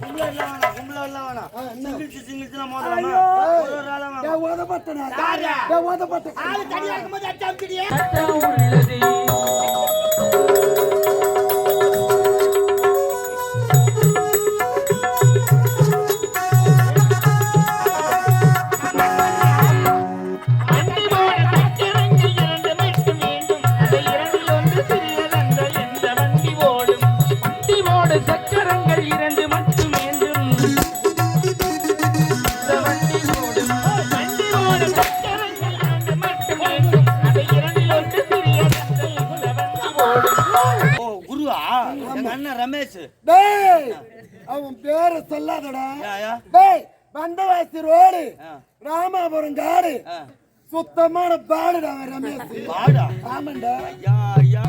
கும்பல எல்லாம் வேணாம் கும்பல எல்லாம் வேணாம் சிங்கிள்ஸ் சிங்கிள்ஸ் மோதலாம் ஐயோ. ஒரு ஒரு ஆளா வாங்க. ஏன் உதப்பட்டனா யாரு? ஏன் உதப்பட்ட ஆளு தனியா இருக்கும்போது அடிச்சு குருவா? எங்க அண்ணன் ரமேஷ். டேய் அவன் பேரை சொல்லாதடா. டேய் வந்தவாசி ரோடு. ராமாபுரம் காடு. ஆ. சுத்தமான பாடுடா அவன் ரமேஷ். வாடா ஆமாண்டா. ஐயா ஐயா.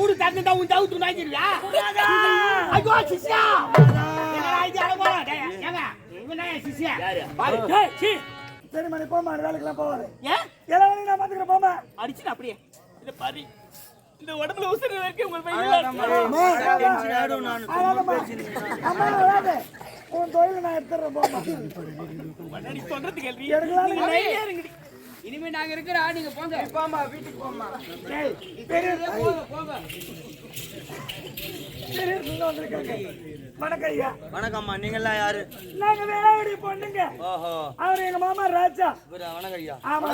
ஊரு தந்துட்டா உன் தவுத்து நாய்க்கிறியா ஐயோ சிஷ்யா என்னடா இது அட போறா டேய் ஏங்க இவன் நாய சிஷ்யா பாரு டேய் சீ சரி மணி போமா வேலைக்கெல்லாம் போவாரு ஏன் எல்லா வேலையும் நான் பாத்துக்கிறேன் போமா அடிச்சுட்டு அப்படியே. இத பாரு இந்த உடம்புல உசுறு வரைக்கும் உங்கள். பையன் உன் தொழில நான் எடுத்துறேன் போமா நீ சொல்றது கேள்வி. இனிமே நாங்க இருக்கிறா நீங்க போங்க. போமா வீட்டுக்கு போமா போங்க போங்க நீங்க வணக்கம் ஐயா வணக்கம்மா நீங்கெல்லாம் யாரு? நாங்க வேலையுடைய பொண்ணுங்க. ஓஹோ. அவர் எங்க மாமா ராஜா. இவரா, வணக்கம் ஐயா ஆமா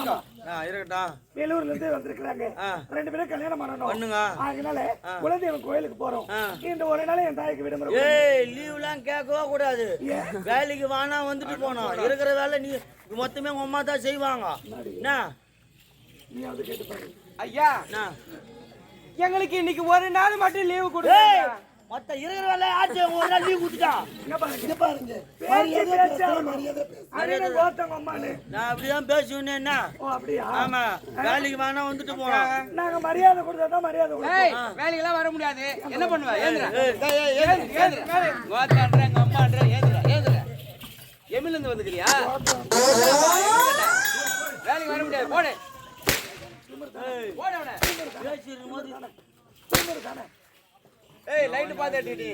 இருக்கட்டும் வேலூர்ல இருந்து வந்திருக்கிறாங்க. ரெண்டு பேரும் கல்யாணம் பண்ணணும். பண்ணுங்க. அதனால குலதெய்வம் கோயிலுக்கு போறோம். இந்த ஒரு நாள் என் தாய்க்கு விடுமுறை ஏய் லீவ்லாம் கேட்கவே கூடாது? வேலைக்கு வானா வந்துட்டு போனோம். இருக்கிற வேலை நீ மொத்தமே உங்க அம்மா தான் செய்வாங்க. என்ன? நீ வந்து கேட்டு பாரு. ஐயா? எங்களுக்கு இன்னைக்கு ஒரு நாள் மட்டும் லீவு கொடுங்க மொத்த இருக்கிற வேலை ஆச்சு. ஒரு நாள் லீவ் கொடுத்துட்டா. இங்க பாருங்க. பேச நான் அப்படிதான் பேசுவேன் என்ன? ஆமா. வேலைக்கு வேணா வந்துட்டு போனோம் நாங்க மரியாதை கொடுத்தா தான் மரியாதை ஏய் வேலைக்கெல்லாம் வர முடியாது. என்ன பண்ணுவ? ஏந்திரா. ஏந்திரா எங்க அம்மான்ற. ஏந்திரா ஏந்திரா எமில இருந்து வந்துக்கிறியா? வேலைக்கு வர முடியாது. போடு. போடு அவனை. பேசிருக்கும் போது ஏய் லைட் பாத்து அடிடி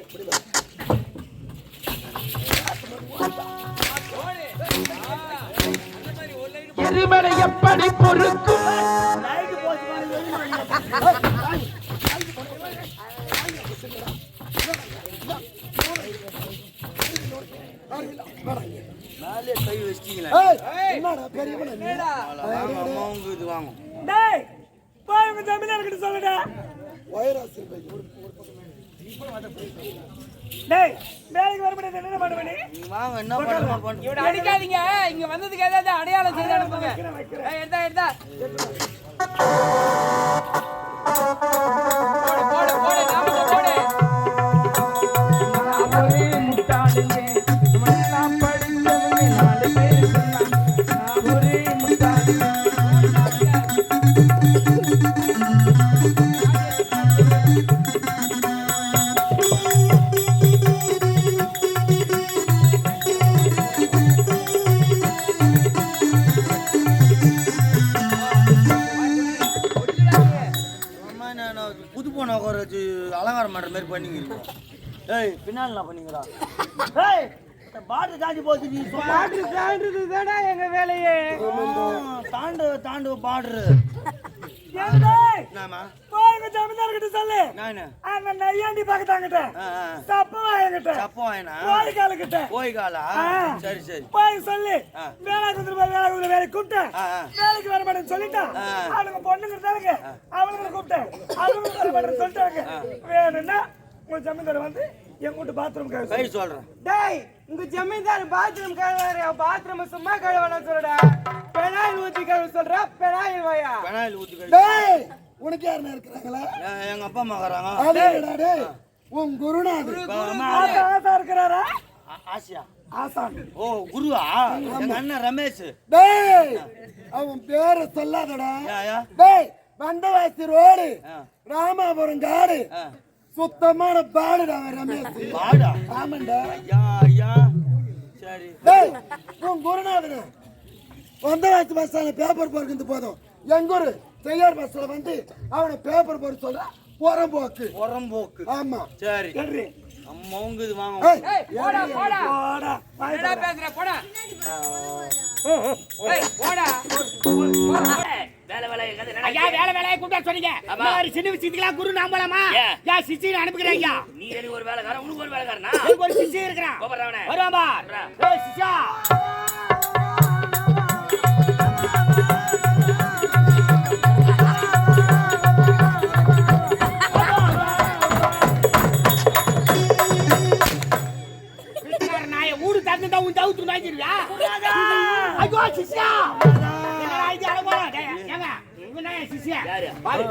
எரிமலை எப்படி பொறுக்கும்? லைட் போச்சு பாரு, வெளிய வந்து. மேலே கை வச்சிட்டீங்களா. என்னடா பெரியவன நீ? வாங்க அம்மா உங்க இது வாங்க. டேய் போய் உங்க ஜமீன்தார் கிட்ட சொல்லுடா வைரஸ் டேய் வேலைக்கு வர முடியாது என்ன வாங்க என்ன இவனை அடிக்காதீங்க. இங்க வந்ததுக்கு ஏதாவது அடையாளம் செய்து அனுப்புங்க. எடுத்தா எடுத்தா. நான் புது பொண்ணை உட்கார வச்சு அலங்காரம் பண்ற மாதிரி பண்ணிக்கிறீங்க ஏய் பின்னால் என்ன பண்ணீங்களா ஏய் இந்த பாட்டு தாண்டி போச்சு நீ பாட்டு தாண்டது தானே எங்க வேலையே. தாண்டு தாண்டு பாடுற டேய். உங்க ஜமீன்தார் கிட்ட சொல்லு. நானு அந்த நையாண்டி பக்கத்தாங்கிட்ட. என்கிட்ட சப்போ வாயினா? கோழிக்கால? கிட்ட போய் காலா. சரி சரி. போய் சொல்லு. வேலை குதிரை வேலை குதிரை வேலை கூப்பிட்டேன். வேலைக்கு வர மாட்டேன்னு சொல்லிட்டான் ஆ. அவனுங்க பொண்ணுங்க இருந்தாங்க அவனுங்களை கூப்பிட்டேன். அவங்க வர மாட்டேன்னு சொல்லிட்டாங்க. வேணும்னா உங்க ஜமீன்தார் வந்து என் கூட்டு பாத்ரூம் கழுவி சொல்றேன். டேய் உங்க ஜமீன்தார் பாத்ரூம் கழுவாரு பாத்ரூம் சும்மா கழுவணும் சொல்றா பெனாயில் ஊத்தி கழுவ சொல்றா. பெனாயில் வாயா. பெனாயில் ஊத்தி கழி டேய் உனக்கு யாருன்னா இருக்கிறாங்களா? எங்க அப்பா அம்மா வராங்க. அதேடா டேய் உன் குருநாதர். ஆசா ஆசா இருக்கிறாரா? ஆசியா. ஆசான் ஓ குருவா? எங்க அண்ணன் ரமேஷ். டேய் அவன் பேரை சொல்லாதடா. யா யா. டேய் வந்தவாசி ரோடு. ராமாபுரம் காடு. சுத்தமான பாடுடா அவன் ரமேஷ். பாடா? ஆமாண்டா. ஐயா ஐயா. சரி. டேய் உன் குருநாதன் வந்தவாசி பஸ் பேப்பர் போறது போதும். எங்க ஊரு செய்யார் பஸ்ல வந்து அவனை பேப்பர் போட சொல்ற. புறம்போக்கு புறம்போக்கு ஆமா. சரி. சரி நம்ம உங்க இது வாங்க. ஏய், போடா போடா. போடா என்னடா பேசுற? போடா. ஏய், போடா. வேலை வேலை ஐயா வேலை வேலையை கூப்பிட்டா சொன்னீங்க. மாதிரி சின்ன விஷயத்துக்கெல்லாம் குரு நம்பலாமா? யா சிசின்னு அனுப்புகிறேன் ஐயா. நீ எனக்கு ஒரு வேலைக்காரன் உனக்கு ஒரு வேலைக்காரனா? எனக்கு ஒரு சிசி இருக்கிறான். ஏய் ஊடு தந்துட்டா உன் தவுத்து நாய்க்கிறியா ஐயோ சிசியா என்னடா இது டேய் ஏங்க இவன் தான் யாரு? பாரு.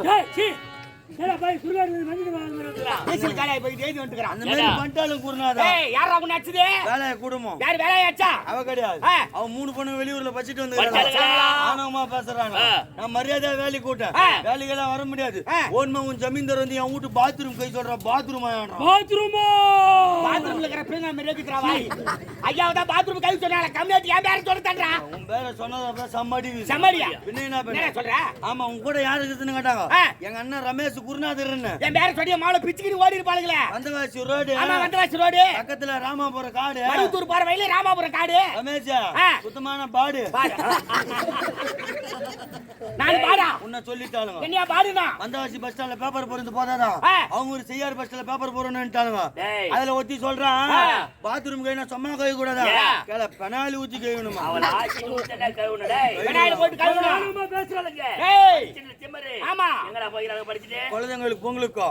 போய் சுடுகாடு வந்து வாங்குறதுல டீசல் காலையை போய் எழுதி வந்துக்கறான் அந்த மாதிரி பண்ணிட்டாலும் குருநாதா? ஏய் யாரா உன்னை அடிச்சது? வேலையை குடும்பம் யார் வேலையாச்சா? அவ கிடையாது. அவ மூணு பொண்ணு வெளியூர்ல பச்சிட்டு படிச்சாளுங்களா? வந்து ஆனவமா பேசுறாங்க ஆ. நான் மரியாதை வேலைக்கு கூட்டேன் ஆ. வேலைக்கெல்லாம் வர முடியாது. ஓன்மா உன் ஜமீன்தார் வந்து என் வீட்டு பாத்ரூம் கை சொல்றான் பாத்ரூம் பாத்ரூமோ பாத்ரூம்ல இருக்கிற மாதிரி வாய். ஐயா தான் பாத்ரூம் கை சொன்னால கம்மியாட்டி என் பேரை சொல்ல தண்டா உன் பேரை சொன்னதா சம்மாடி செம்மடியா? பின்ன என்ன பண்ண என்ன சொல்ற? ஆமா உன் கூட யாரு இருக்குதுன்னு கேட்டாங்க. எங்க அண்ணன் ரமேஷ் குருநாதர்னு. என் பேரை சொல்லி மாவுல பிச்சுக்கிட்டு ஓடி இருப்பாளுங்களே வந்தவாசி ரோடு. ஆமா வந்தவாசி ரோடு. பக்கத்துல ராமாபுரம் காடு. மருவத்தூர் போற வழியில ராமாபுரம் காடு. ரமேஷ். சுத்தமான பாடு. நான் பாடா? உன்னை சொல்லிட்டாளுங்க என்னையா பாடுனா? வந்தவாசி பஸ் ஸ்டாண்ட்ல பேப்பர் போறது போதாதா. அவங்க ஒரு செய்யார் பஸ் ஸ்டாண்ட்ல பேப்பர் போறணும்ட்டாளுங்க டேய். அதுல ஒத்தி சொல்றான். பாத்ரூம் கை சும்மா கை கூடாதா? கேள பெனாலி ஊத்தி கழுவணுமா? அவள் கழுவுன விநாயகர் போட்டு கழுவணும். பேசுறாளுங்க. ஏய் சின்ன திமிரு ஆமா. எங்கடா போகிறாங்க படிச்சுட்டு? குழந்தைங்களுக்கு பொங்கலுக்கோ?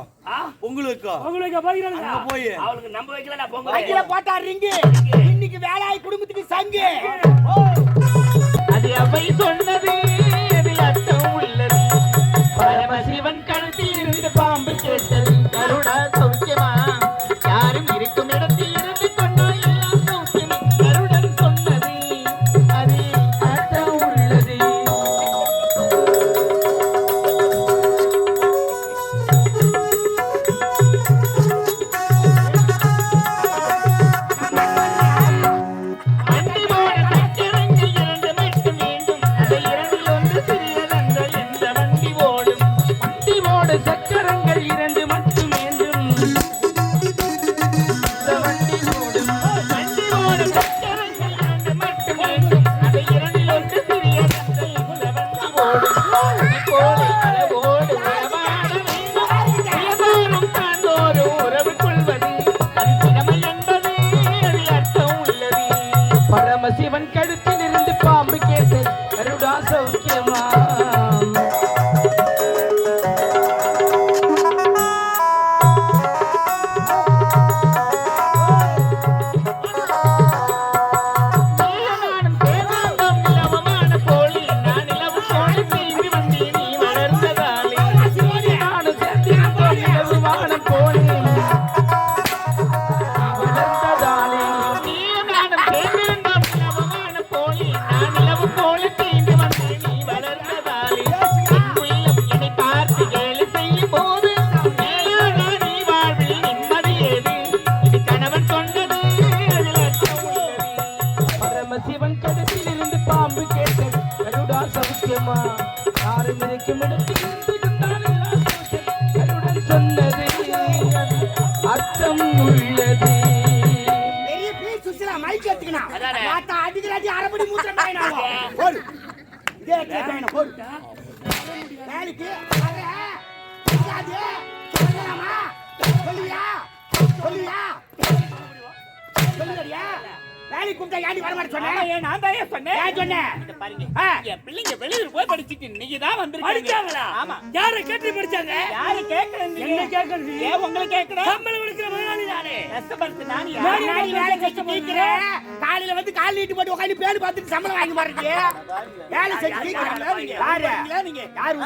பொங்கலுக்கோ? உங்களுக்கு போகிறாங்க அங்க போய். அவளுக்கு நம்ப வைக்கல நான் பொங்கல் கையில போட்டா ரிங்கு. இன்னைக்கு வேலாய் குடும்பத்துக்கு சங்கு. அடிக்கிறாடி அரபடி மூத்திர நாயினாவோ போடு. இதே கேட்டாயின போடு. வேலைக்கு வர. இருக்காது சொல்லலாமா? சொல்லுவியா? சொல்லுவியா? சொல்லுறியா வேலைக்கு கூப்பிட்டா ஏன்டி வர மாட்டே சொன்னேன்? நான் தான் சொன்னேன். ஏன் சொன்னேன் பாருங்க என் பிள்ளைங்க வெளியூர் போய் படிச்சிட்டு இன்னைக்கு தான் வந்து படிச்சாங்களா? ஆமா. யாரை கேட்டு படிச்சாங்க? யாரை கேட்கறது என்ன கேட்கறது? ஏன் உங்களை கேட்கறேன் சம்பளம் கொடுக்கிற முதலாளி நானே. கஷ்டப்படுத்து நானி நானி வேலை செஞ்சு காலையில வந்து கால் நீட்டு போட்டு உட்காந்து பேரு பார்த்துட்டு சம்பளம் வாங்கி மாட்டீங்க வேலை செஞ்சு யாரு நீங்க? யாரு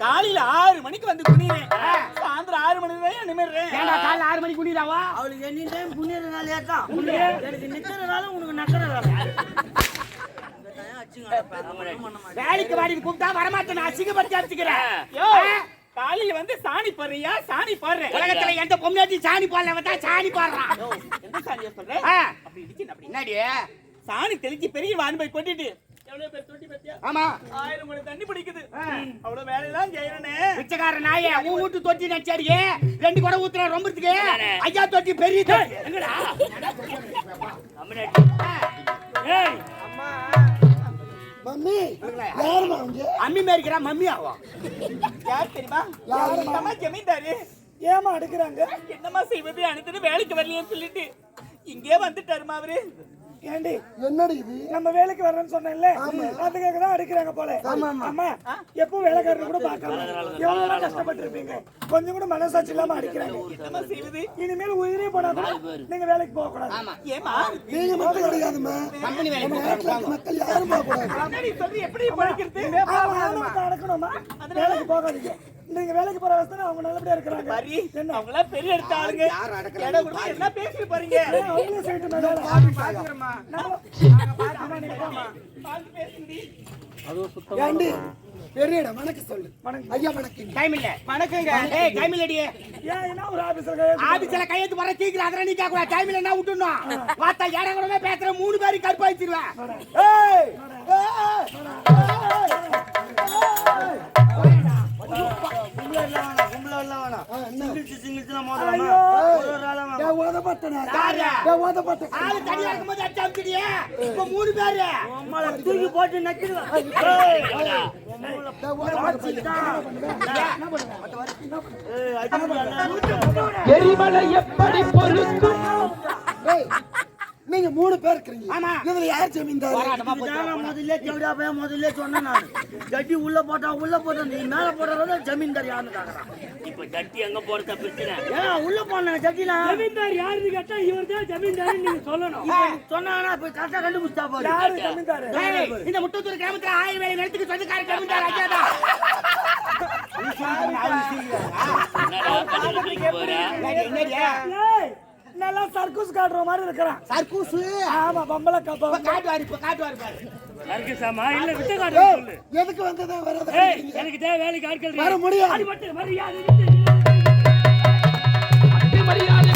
காலையில ஆறு மணிக்கு வந்து குனிறேன் சாயந்தரம் ஆறு மணி வரையும் நிமிடுறேன் ஏன்டா காலைல ஆறு மணிக்கு குடிறாவா அவளுக்கு எனி டைம் புண்ணியற வேலையாக்கா எனக்கு நிக்கிற வேலை உனக்கு நக்கிற வேலை இந்த டைம் அச்சுங்க வேலைக்கு வாடி கூப்பிட்டா வரமாட்டேன் அசிங்கப்படுத்தி அடிச்சுக்கிறேன். காலையில வந்து சாணி போடுறியா? சாணி போடுறேன். உலகத்துல எந்த பொம்னாட்டி சாணி போடல வந்தா சாணி போடுறான். எந்த சாணியா சொல்ற? ஆ, அப்படி இடிச்சு அப்படி? என்னடி? சாணி தெளிச்சு பெரிய வான் போய் கொட்டிட்டு. எவ்வளவு பேர் தொட்டி பத்தியா? ஆமா. ஆயிரம் தண்ணி பிடிக்குது. அவ்வளவு வேலையெல்லாம் செய்யறனே. பிச்சைக்கார நாயே உன் வீட்டு தொட்டி நச்சாடியே ரெண்டு குடம் ஊத்துற ரொம்பத்துக்கு ஐயா தொட்டி பெரிய தொட்டி. எங்கடா அம்மா. மம்மி யாருமா அங்க அம்மி மேரிக்கிறா மம்மி ஆகும் யார் தெரியுமா? என்னம்மா ஜமீன்தாரு. ஏமா அடுக்குறாங்க என்னம்மா செய்வது? அனுத்துட்டு வேலைக்கு வரலையேன்னு சொல்லிட்டு. இங்கே வந்துட்டாருமா அவரு. ஏண்டி? என்னடி இது? நம்ம வேலைக்கு வரேன்னு சொன்னேன்ல. அதுக்காக தான் அடிக்கிறாங்க போல. அம்மா எப்பவும் வேலைக்காரங்க கூட பார்க்காம எவ்வளவு கஷ்டப்பட்டு இருப்பீங்க கொஞ்சம் கூட மனசாட்சி இல்லாம அடிக்கிறாங்க. இனிமேல் உயிரே போனா கூட நீங்க வேலைக்கு போக கூடாது ஏமா நீங்க மட்டும் கிடையாதுமா கம்பெனி வேலைக்கு மக்கள் யாரும் போக கூடாது எப்படி பழக்கிறது அடக்கணுமா வேலைக்கு போகாதீங்க. நீங்க வேலைக்கு போற அவஸ்தை அவங்க நல்லபடியா இருக்கிறாங்க. பாரி அவங்களா பெரிய எடுத்த ஆளுங்க இடம் கொடுத்து என்ன பேசிட்டு பாருங்க அவங்களே செய்யட்டும் நான் வேலை. நம்ம- ஆமா, நீங்க போம்மா. பார்த்து பேசுங்கடி ஏண்டி? பெரியடா வணக்கம் சொல்லு. ஐயா வணக்கம். டைம் இல்ல. வணக்கங்க. ஏய் டைம் இல்லடி. ஏன் என்ன ஒரு ஆபீஸ்ல ஆபீஸ்ல கையெழுத்து போற சீக்கிரம் அதெல்லாம் நீ கேட்க கூடாது டைம் இல்ல என்ன விட்டுணும் பார்த்தா இடம் கூடவே பேசுற மூணு பேரும் கடுப்பாயிச்சிருவேன் ஏய் ஏய் கும்பல சிங்கிள்ஸ் சிங்கிள்ஸ் மோதலாமா ஒரு ஒரு ஆளா வேணாம் ஏன் ஓதப்பட்டனா யாரு? ஏன் ஓதப்பட்ட ஆளு தனியா இருக்கும்போது அடிச்சு அமுக்கிட்டியே இப்ப மூணு பேரு. அம்மால தூக்கி போட்டு நக்கிடுவேன் ஏன் ஓதப்பட்ட ஏய் அடிச்சு எரிமலை எப்படி பொறுக்கும் நீங்க மூணு பேர் இருக்கீங்க ஆமா. இதுல யார் ஜமீன்தார்? முதல்ல தேவடியா பையன் முதல்ல சொன்னேன் நான். ஜட்டி உள்ள போட்டா உள்ள போட்டா நீ மேல போடுறத ஜமீன்தார் யாருன்னு கேக்குறான். இப்ப ஜட்டி எங்க போறத பிரச்சனை? ஏன் உள்ள போன ஜட்டிலாம் ஜமீன்தார் யாருன்னு கேட்டா இவர் தான் ஜமீன்தார் நீங்க சொல்லணும். சொன்னாங்கன்னா இப்ப கரெக்டா கண்டுபிடிச்சா போது யாரு ஜமீன்தார்? இந்த முட்டத்தூர் கிராமத்துல ஆயிரம் வேலை நிலத்துக்கு சொந்தக்கார ஜமீன்தார் ஐயாதா என்னடா கண்டுபிடிக்க போற? என்னடியா ஏய், நல்லா சர்க்கூஸ் காட்டுற மாதிரி இருக்கிறான். சர்க்கூசு ஆமா பம்பள கப்பம் இப்ப காட்டுவாரு இப்ப காட்டுவாரு பாரு. இல்ல விட்ட காட்டு எதுக்கு வந்ததா? வராத எனக்கு தேவை வேலைக்கு ஆட்கள் வர முடியாது. அது மட்டும் மரியாதை மரியாதை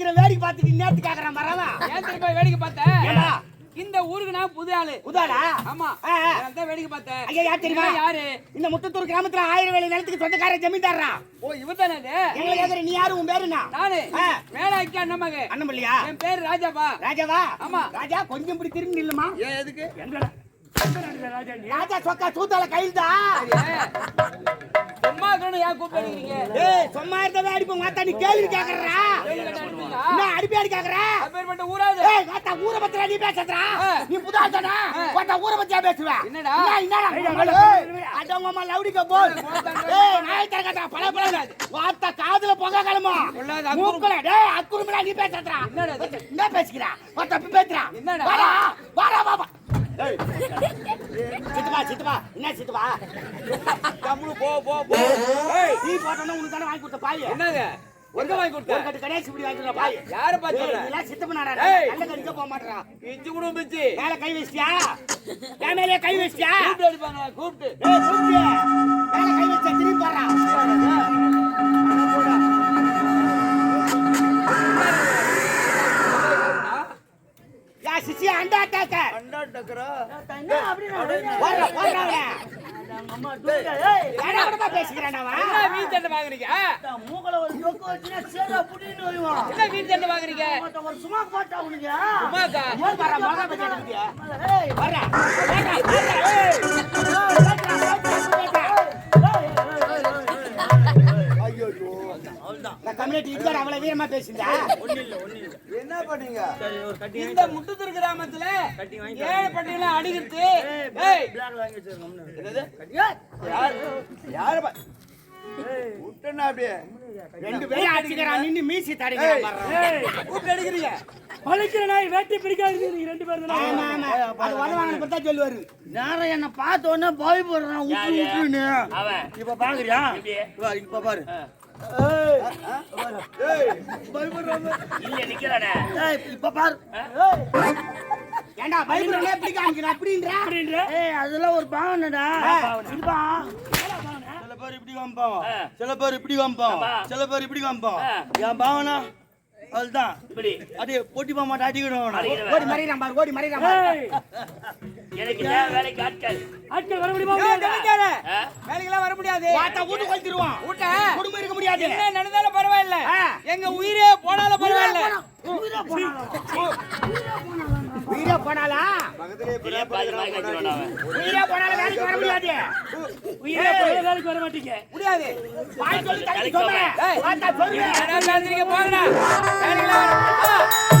அடிச்சுக்கிற வேடிக்கை பார்த்துட்டு இந்நேரத்து கேக்குறேன் மரவா ஏன் திரும்ப வேடிக்கை பார்த்தேன்? இந்த ஊருக்கு நான் புது ஆளு? புதாளா ஆமா அதான் வேடிக்கை பார்த்தேன். ஐயா யார் தெரியுமா? யாரு? இந்த முத்தத்தூர் கிராமத்துல ஆயிரம் வேலை நிலத்துக்கு சொந்தக்கார ஜமீன்தாரா ஓ இவர் தானே அது? எங்களை கேக்குற நீ யாரு? உன் பேரு என்ன நானு வேலைக்கு அண்ணன் மக அண்ணன் பிள்ளையா என் பேரு ராஜாப்பா. ராஜாவா? ஆமா. ராஜா கொஞ்சம் இப்படி திரும்பி நில்லுமா? ஏன் எதுக்கு? ராஜா சொக்கா சூத்தால கையில் சும்மா இருக்கணும் ஏன் கூப்பிடுறீங்க ஏய் சும்மா இருந்தவே அடிப்போம் வாத்தா நீ கேள்வி கேக்குறா. என்ன அடிப்பி அடி கேக்குற? அப்பேர்பட்ட ஊராது ஏய் வாத்தா ஊர பத்திரா நீ பேசுறா நீ புதா தானா வாத்தா ஊர பத்தியா பேசுவ? என்னடா? என்னடா? அடங்க அம்மா லவுடிக்க போல் ஏய் நாய் தரகடா பல பல வாத்தா காதுல பொங்க கலமா மூக்குல டேய் அக்குருமடா நீ பேசுறா என்ன பேசிக்கிறா? வாத்தா பேசுறா. என்னடா? வாடா வாடா பாபா சித்தப்பா சித்தப்பா. என்ன சித்தப்பா? கம்முனு போ போ போ. நீ போட்டா உனக்கு தானே வாங்கி கொடுத்த பாய். என்னங்க? எங்க வாங்கி கொடுத்த? ஒரு கட்டு கணேஷ் இப்படி வாங்கி கொடுத்த பாய். யார பாத்து இல்ல சித்தப்பா நாடா. நல்ல கடிக்க போக மாட்டறா. இஞ்சி கூட பிச்சு மேல கை வச்சியா என் மேலே கை வச்சியா கூப்பிட்டு அடிப்பாங்க கூப்பிட்டு. ஏய் கூப்பிட்டு. மேல கை வச்சா திரும்பி போறா யா சிசி அண்டா டேக்க அண்டா டக்கரா சண்டை வாங்குறீங்க மூக்கல ஒரு சொக்கு வச்சுனா சேரா புடின்னு வருவான் என்ன வாங்குறீங்க ஒரு சும்மா போட்டா உனக்கு கம்யூனிட்டி இதுவரை அவ்வளவு வீரமா என்ன பண்ணீங்க? இந்த முட்டுத்தூர் கிராமத்துல ஏழை பட்டியல அடிக்கிறது ஏய் பிளாக் வாங்கி வச்சிருக்கோம் என்னது? யாரு? பா விட்டனா அப்படியே. ரெண்டு பேரும் அடிச்சுக்கிறான் நின்னு மீசி தடைக்கிறான் கூப்பிட்டு அடிக்கிறீங்க. பழிக்கிற நாய் வேட்டி பிடிக்காது நீங்க ரெண்டு பேரும் அது வருவாங்க பத்தா சொல்லுவாரு. நேரம் என்ன பார்த்த உடனே பாய் போடுறான் விட்டு விட்டுன்னு இப்ப பாக்குறியா? இப்ப பாரு. இப்ப பாரு ஏண்டா பயப்படுறே எப்படி காமிக்கிறேன் அப்படின்ற ஏய் அதெல்லாம் ஒரு பாவனடா இதுப்பா சில பேர் இப்படி காமிப்பான் சில பேர் இப்படி காமிப்பான் ஆமா. சில பேர் இப்படி காமிப்பான் ஆ. என் பாவனா அதுதான் இப்படி அப்படியே போட்டி போக மாட்டேன் அடிக்கணும். ஓடி மறிக்கிறான் பாரு ஓடி மறிக்கிறான் பாரு எனக்கு வேலைக்கு ஆட்கள் ஆட்கள் வர முடியுமா? வேலைக்கெல்லாம் முடியாது. வாட்டா வீட்டு கொளுத்திடுவான் வீட்டை குடும்பம் இருக்க முடியாது. என்ன நடந்தாலும் பரவாயில்ல. எங்க உயிரே போனாலும் பரவாயில்ல. உயிரே போனாலா. உயிரே போனாலும் வேலைக்கு வர முடியாது. உயிரே வேலைக்கு வர மாட்டீங்க. முடியாது. வாய் சொல்லி தலைக்கு சொல்றேன் வாட்டா சொல்றேன் போங்கடா. வேலைக்கெல்லாம் வர- ஆ.